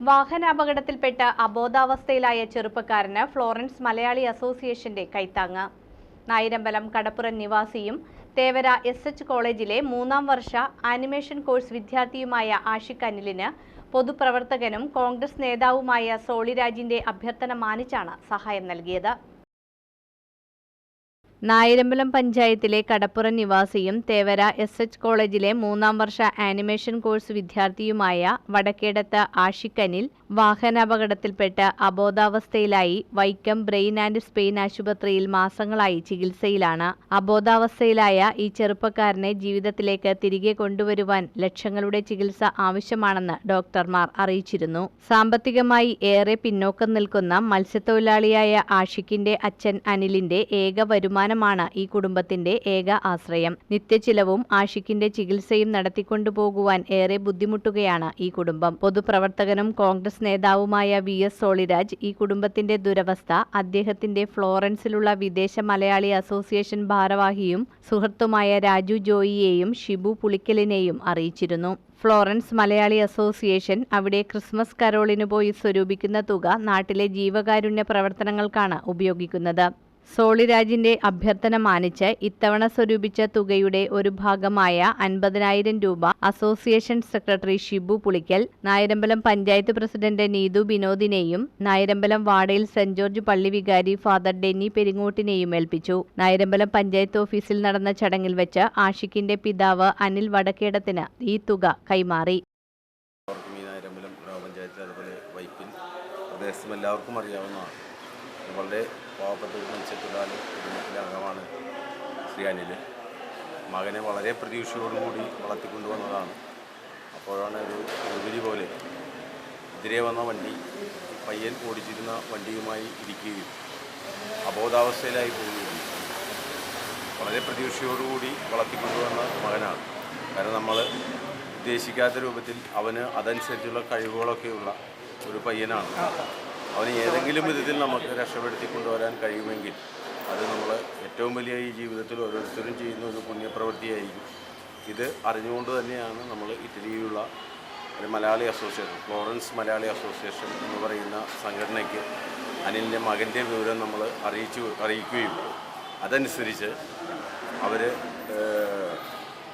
വാഹനാപകടത്തിൽപ്പെട്ട് അബോധാവസ്ഥയിലായ ചെറുപ്പക്കാരന് ഫ്ലോറൻസ് മലയാളി അസോസിയേഷന്റെ കൈത്താങ്ങ്. നായിരമ്പലം കടപ്പുറം നിവാസിയും തേവര എസ് എച്ച് കോളേജിലെ മൂന്നാം വർഷ ആനിമേഷൻ കോഴ്സ് വിദ്യാർത്ഥിയുമായ ആഷിഖ് അനിലിന് പൊതുപ്രവർത്തകനും കോൺഗ്രസ് നേതാവുമായ സോളിരാജിന്റെ അഭ്യർത്ഥന മാനിച്ചാണ് സഹായം നൽകിയത്. നായരമ്പലം പഞ്ചായത്തിലെ കടപ്പുറം നിവാസിയും തേവര എസ് എച്ച് കോളേജിലെ മൂന്നാം വർഷ ആനിമേഷൻ കോഴ്സ് വിദ്യാർത്ഥിയുമായ വടക്കേടത്ത് ആഷിഖ് അനിൽ വാഹനാപകടത്തിൽപ്പെട്ട് അബോധാവസ്ഥയിലായി വൈക്കം ബ്രെയിൻ ആൻഡ് സ്പെയിൻ ആശുപത്രിയിൽ മാസങ്ങളായി ചികിത്സയിലാണ്. അബോധാവസ്ഥയിലായ ഈ ചെറുപ്പക്കാരനെ ജീവിതത്തിലേക്ക് തിരികെ കൊണ്ടുവരുവാൻ ലക്ഷങ്ങളുടെ ചികിത്സ ആവശ്യമാണെന്ന് ഡോക്ടർമാർ അറിയിച്ചിരുന്നു. സാമ്പത്തികമായി ഏറെ പിന്നോക്കം നിൽക്കുന്ന മത്സ്യത്തൊഴിലാളിയായ ആഷിക്കിന്റെ അച്ഛൻ അനിലിന്റെ ഏക വരുമാനമാണ് ഈ കുടുംബത്തിന്റെ ഏക ആശ്രയം. നിത്യചിലവും ആഷിഖിന്റെ ചികിത്സയും നടത്തിക്കൊണ്ടുപോകുവാൻ ഏറെ ബുദ്ധിമുട്ടുകയാണ് ഈ കുടുംബം. പൊതുപ്രവർത്തകനും കോൺഗ്രസ് നേതാവുമായ വി എസ് സോളിരാജ് ഈ കുടുംബത്തിന്റെ ദുരവസ്ഥ അദ്ദേഹത്തിന്റെ ഫ്ലോറൻസിലുള്ള വിദേശ മലയാളി അസോസിയേഷൻ ഭാരവാഹിയും സുഹൃത്തുമായ രാജു ജോയിയെയും ഷിബു പുളിക്കലിനെയും അറിയിച്ചിരുന്നു. ഫ്ലോറൻസ് മലയാളി അസോസിയേഷൻ അവിടെ ക്രിസ്മസ് കരോളിന് പോയി സ്വരൂപിക്കുന്ന തുക നാട്ടിലെ ജീവകാരുണ്യ പ്രവർത്തനങ്ങൾക്കാണ് ഉപയോഗിക്കുന്നത്. സോളിരാജിന്റെ അഭ്യർത്ഥന മാനിച്ച് ഇത്തവണ സ്വരൂപിച്ച തുകയുടെ ഒരു ഭാഗമായ അൻപതിനായിരം രൂപ association secretary Shibu Pulickal Nayarambalam panchayat president Neethu ബിനോദിനെയും Nayarambalam വാടയിൽ സെന്റ് ജോർജ് പള്ളി വികാരി ഫാദർ ഡെന്നി പെരിങ്ങോട്ടിനെയും ഏൽപ്പിച്ചു. നായരമ്പലം പഞ്ചായത്ത് ഓഫീസിൽ നടന്ന ചടങ്ങിൽ വെച്ച് ആഷിഖിന്റെ പിതാവ് അനിൽ വടക്കേടത്തിന് ഈ തുക കൈമാറി. എല്ലാവർക്കും അറിയാവുന്നതാണ്. വളരെ പാവപ്പെട്ട ഒരു മത്സ്യത്തൊഴിലാളി കുടുംബത്തിന്റെ അംഗമാണ് ശ്രീ അനിൽ. മകനെ വളരെ പ്രതീക്ഷയോടുകൂടി വളർത്തിക്കൊണ്ടുവന്നതാണ്. അപ്പോഴാണ് ഒരു നിർവിധി പോലെ എതിരെ വന്ന വണ്ടി പയ്യൻ ഓടിച്ചിരുന്ന വണ്ടിയുമായി ഇരിക്കുകയും അബോധാവസ്ഥയിലായി പോവുകയും വളരെ പ്രതീക്ഷയോടുകൂടി വളർത്തിക്കൊണ്ടുവന്ന മകനാണ്. കാരണം നമ്മൾ ഉദ്ദേശിക്കാത്ത രൂപത്തിൽ അവന് അതനുസരിച്ചുള്ള കഴിവുകളൊക്കെയുള്ള ഒരു പയ്യനാണ്. അവന് ഏതെങ്കിലും വിധത്തിൽ നമുക്ക് രക്ഷപ്പെടുത്തി കൊണ്ടുവരാൻ കഴിയുമെങ്കിൽ അത് നമ്മൾ ഏറ്റവും വലിയ ഈ ജീവിതത്തിൽ ഓരോരുത്തരും ചെയ്യുന്ന ഒരു പുണ്യപ്രവൃത്തിയായിരിക്കും. ഇത് അറിഞ്ഞുകൊണ്ട് തന്നെയാണ് നമ്മൾ ഇറ്റലിയിലുള്ള Malayali association Florence Malayali association എന്ന് പറയുന്ന സംഘടനയ്ക്ക് അനിലിന്റെ മകന്റെ വിവരം നമ്മൾ അറിയിച്ചു അറിയിക്കുകയും അതനുസരിച്ച് അവർ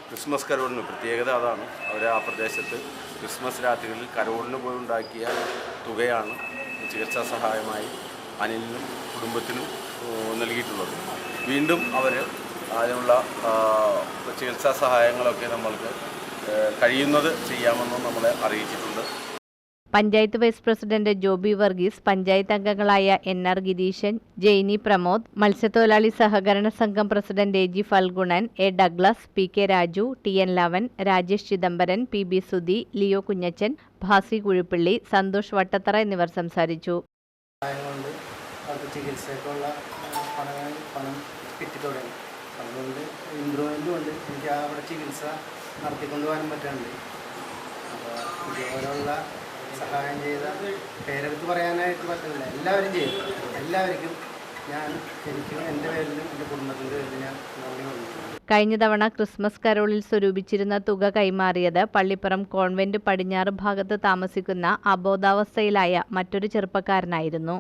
ക്രിസ്മസ് കരോളിന് പ്രത്യേകത അതാണ്. അവർ ആ പ്രദേശത്ത് ക്രിസ്മസ് രാത്രികളിൽ കരോളിന് പോയി ഉണ്ടാക്കിയ തുകയാണ് ചികിത്സാ സഹായമായി അനിലിനും കുടുംബത്തിനും നൽകിയിട്ടുള്ളത്. വീണ്ടും അവർ അതിനുള്ള ചികിത്സാ സഹായങ്ങളൊക്കെ നമ്മൾക്ക് കഴിയുന്നത് ചെയ്യാമെന്നും നമ്മളെ അറിയിച്ചിട്ടുണ്ട്. പഞ്ചായത്ത് വൈസ് പ്രസിഡന്റ് ജോബി വർഗീസ് പഞ്ചായത്ത് അംഗങ്ങളായ എൻ ആർ ഗിരീശൻ ജെയ്നി പ്രമോദ് മത്സ്യത്തൊഴിലാളി സഹകരണ സംഘം president A G Phalgunan A Douglas P K Raju T N Lavan Rajesh Chidambaran P B Sudhi Leo Kunjachan Bhasi Kuzhippally Santhosh Vattathara എന്നിവർ സംസാരിച്ചു. നടത്തിക്കൊണ്ടുപോകാനും ചികിത്സയ്ക്കുള്ള ഉണ്ട്. എനിക്ക് അവിടെ ചികിത്സ നടത്തിക്കൊണ്ട് പോകാനും പറ്റുന്നുണ്ട് അപ്പോൾ ഇതുപോലുള്ള സഹായം ചെയ്ത പേരെടുത്ത് പറയാനായിട്ട് പറ്റുന്നില്ല എല്ലാവരും ചെയ്തു എല്ലാവർക്കും ഞാൻ എന്റെ പേരിലും എന്റെ പേരിലും ഞാൻ കഴിഞ്ഞ തവണ ക്രിസ്മസ് കരോളിൽ സ്വരൂപിച്ചിരുന്ന തുക കൈമാറിയത് പള്ളിപ്പുറം കോൺവെന്റ് പടിഞ്ഞാറ് ഭാഗത്ത് താമസിക്കുന്ന അബോധാവസ്ഥയിലായ മറ്റൊരു ചെറുപ്പക്കാരനായിരുന്നു.